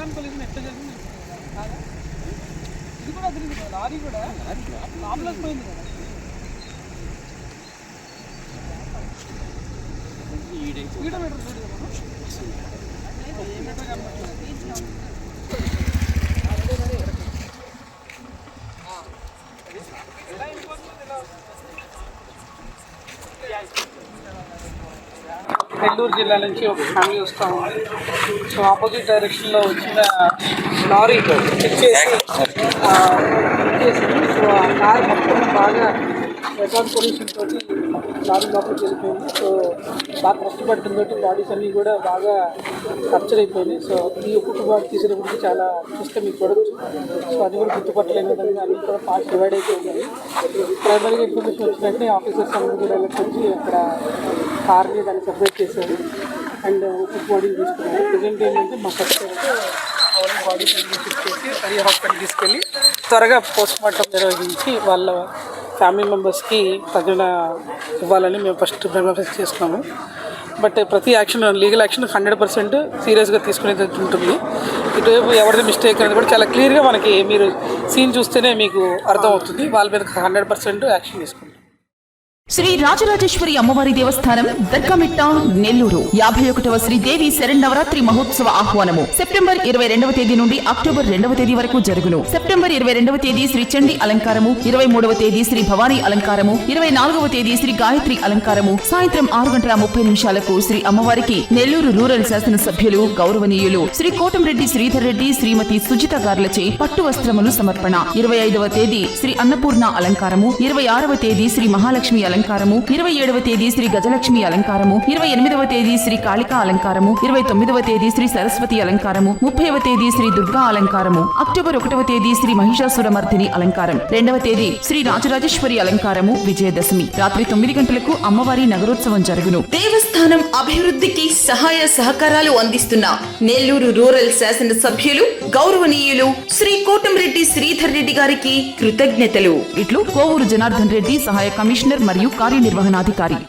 అడ్డాన్ pollution ఎట్లా జరిగింది? ఇది కూడా తిరిగింది కదా లారీ కూడా. లాభలోకి పోయింది కదా. స్పీడోమీటర్ చూడు కదా. మనం. స్పీడోమీటర్ నెల్లూరు జిల్లా నుంచి ఒక ఫ్యామిలీ వస్తాము. సో ఆపోజిట్ డైరెక్షన్లో వచ్చిన లారీ చెక్ చేసి చెక్ చేసింది సో ఆ కార్ మొత్తం బాగా రెకార్డ్ పొల్యూషన్ తోటి లారీ లోపలికి వెళ్ళిపోయింది. సో బాగా కష్టపడటం తోటి బాడీస్ అన్నీ కూడా బాగా కప్చర్ అయిపోయినాయి. సో ఈ ఒక్కొక్క బాడీ తీసినప్పుడు చాలా చూస్తే మీకు చూడొచ్చు సో అది కూడా గుర్తుపట్టలేని విధంగా అన్ని కూడా పార్ట్స్ డివైడ్ అయిపోయింది ప్రైమరీగా ఇన్ఫర్మేషన్ వచ్చినట్టే ఆఫీసర్స్ అందరూ కూడా వెళ్ళి వచ్చి అక్కడ కార్ని దాన్ని సపరేట్ చేశారు. అండ్ ఒక్కొక్క బాడీని తీసుకున్నారు. ప్రజెంట్ ఏంటంటే మా ఫస్ట్ బాడీ బాడీస్ చేసి సరి హాస్పిటల్ తీసుకెళ్ళి త్వరగా పోస్ట్ మార్టం నిర్వహించి వాళ్ళ ఫ్యామిలీ మెంబర్స్కి తగిన ఇవ్వాలని మేము ఫస్ట్ ప్రిఫరెన్స్ చేస్తున్నాము బట్ ప్రతి action legal action hundred percent సీరియస్గా తీసుకునేది ఉంటుంది. ఇటువైపు ఎవరిది మిస్టేక్ అనేది కూడా చాలా క్లియర్గా మనకి మీరు సీన్ చూస్తేనే మీకు అర్థమవుతుంది. వాళ్ళ మీద హండ్రెడ్ పర్సెంట్ యాక్షన్ తీసుకుంటాం శ్రీ రాజరాజేశ్వరి అమ్మవారి దేవస్థానం దర్గామిట్ట నెల్లూరు. యాభై ఒకటవ శ్రీదేవి శరణవరాత్రి మహోత్సవ ఆహ్వానము. సెప్టెంబర్ ఇరవై రెండవ తేదీ నుండి అక్టోబర్ రెండవ తేదీ వరకు జరుగును. సెప్టెంబర్ ఇరవై రెండవ తేదీ శ్రీ చండి అలంకారము ఇరవై మూడవ తేదీ శ్రీ భవానీ అలంకారము ఇరవై నాలుగవ తేదీ శ్రీ గాయత్రి అలంకారము. సాయంత్రం ఆరు గంటల ముప్పై నిమిషాలకు శ్రీ అమ్మవారికి నెల్లూరు రూరల్ శాసన సభ్యులు గౌరవనీయులు శ్రీ కోటంరెడ్డి శ్రీధర్ రెడ్డి శ్రీమతి సుజిత గార్లచే పట్టు వస్త్రములు సమర్పణ. ఇరవై ఐదవ తేదీ శ్రీ అన్నపూర్ణ అలంకారము ఇరవై ఆరవ తేదీ శ్రీ మహాలక్ష్మి అలంకారము. ఇరవై ఏడవ తేదీ శ్రీ గజలక్ష్మి అలంకారము. ఇరవై ఎనిమిదవ తేదీ శ్రీ కాళికా అలంకారము. ఇరవై తొమ్మిదవ తేదీ శ్రీ సరస్వతి అలంకారము. ముప్పైవ తేదీ శ్రీ దుర్గా అలంకారము. అక్టోబర్ ఒకటవ తేదీ శ్రీ మహిషాసురమర్దిని అలంకారం. రెండవ తేదీ శ్రీ రాజరాజేశ్వరి అలంకారము విజయదశమి. రాత్రి తొమ్మిది గంటలకు అమ్మవారి నగరోత్సవం జరుగును. దేవస్థానం అభివృద్ధికి సహాయ సహకారాలు అందిస్తున్న నెల్లూరు రూరల్ శాసన సభ్యులు గౌరవనీయులు శ్రీ కోటంరెడ్డి శ్రీధర్ గారికి కృతజ్ఞతలు. ఇట్లు కోవూరు జనార్దన్ రెడ్డి సహాయ కమిషనర్ మరియు కార్యనిర్వహణాధికారి.